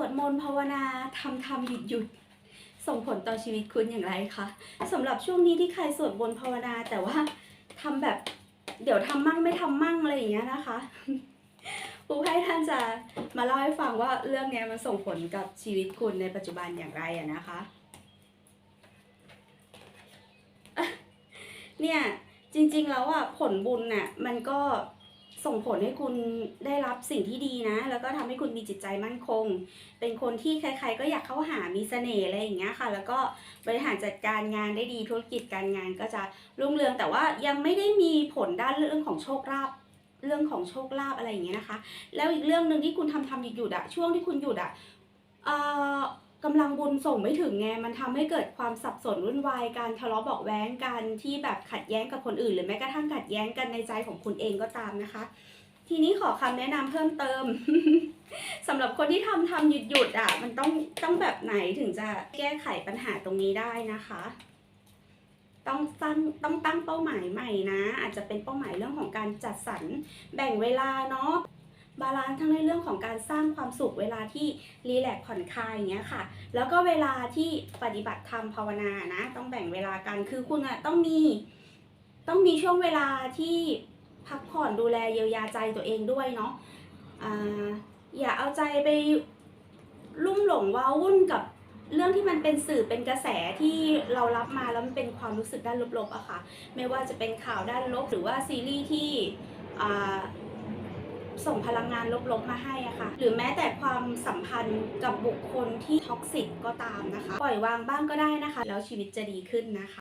วดมนต์ภาวนาทำทำหยุดหยุดส่งผลต่อชีวิตคุณอย่างไรคะสำหรับช่วงนี้ที่ใครสวดมนต์ภาวนาแต่ว่าทำแบบเดี๋ยวทำมั่งไม่ทำมั่งอะไรอย่างเงี้ยนะคะปูให้ท่านจะมาเล่าให้ฟังว่าเรื่องเนี้ยมันส่งผลกับชีวิตคุณในปัจจุบันอย่างไรอะนะคะ เนี่ยจริงๆแล้วอะผลบุญน่ะมันก็ ส่งผลให้คุณได้รับสิ่งที่ดีนะ แล้วก็ทำให้คุณมีจิตใจมั่นคง เป็นคนที่ใคร ๆ ก็อยากเข้าหามีเสน่ห์อะไรอย่างเงี้ยค่ะ แล้วก็บริหารจัดการงานได้ดีธุรกิจการงานก็จะรุ่งเรืองแต่ว่ายังไม่ได้มีผลด้านเรื่องของโชคลาภเรื่องของโชคลาภอะไรอย่างเงี้ยนะคะ แล้วอีกเรื่องหนึ่งที่คุณทำทำหยุดหยุดอะช่วงที่คุณหยุดอะเอ่อ กำลังบุญส่งไม่ถึงไงมันทำให้เกิดความสับสนวุ่นวายการทะเลาะเบาะแว้งกันที่แบบขัดแย้งกับคนอื่น หรือแม้กระทั่งขัดแย้งกันในใจของคุณเองก็ตามนะคะ ทีนี้ขอคำแนะนำเพิ่มเติมสำหรับคนที่ทำทำหยุดหยุดอะ มันต้องต้องแบบไหนถึงจะแก้ไขปัญหาตรงนี้ได้นะคะต้องตั้งต้องตั้งเป้าหมายใหม่นะ อาจจะเป็นเป้าหมายเรื่องของการจัดสรรแบ่งเวลาเนาะ บาลานซ์ทั้งในเรื่องของการสร้างความสุขเวลาที่รีแลกผ่อนคลายอย่างเงี้ยค่ะ แล้วก็เวลาที่ปฏิบัติธรรมภาวนานะ ต้องแบ่งเวลากันคือคุณอะต้องมี ต้องมีช่วงเวลาที่พักผ่อนดูแลเยียวยาใจตัวเองด้วยเนาะออย่าเอาใจไปลุ่มหลงว้าวุ่นกับเรื่องที่มันเป็นสื่อเป็นกระแสที่เรารับมาแล้วมันเป็นความรู้สึกด้านลบๆอะค่ะ ไม่ว่าจะเป็นข่าวด้านลบหรือว่าซีรีส์ที่ ส่งพลังงานลบๆมาให้อะค่ะ หรือแม้แต่ความสัมพันธ์กับบุคคลที่ท็อกซิกก็ตามนะคะ ปล่อยวางบ้างก็ได้นะคะ แล้วชีวิตจะดีขึ้นนะคะ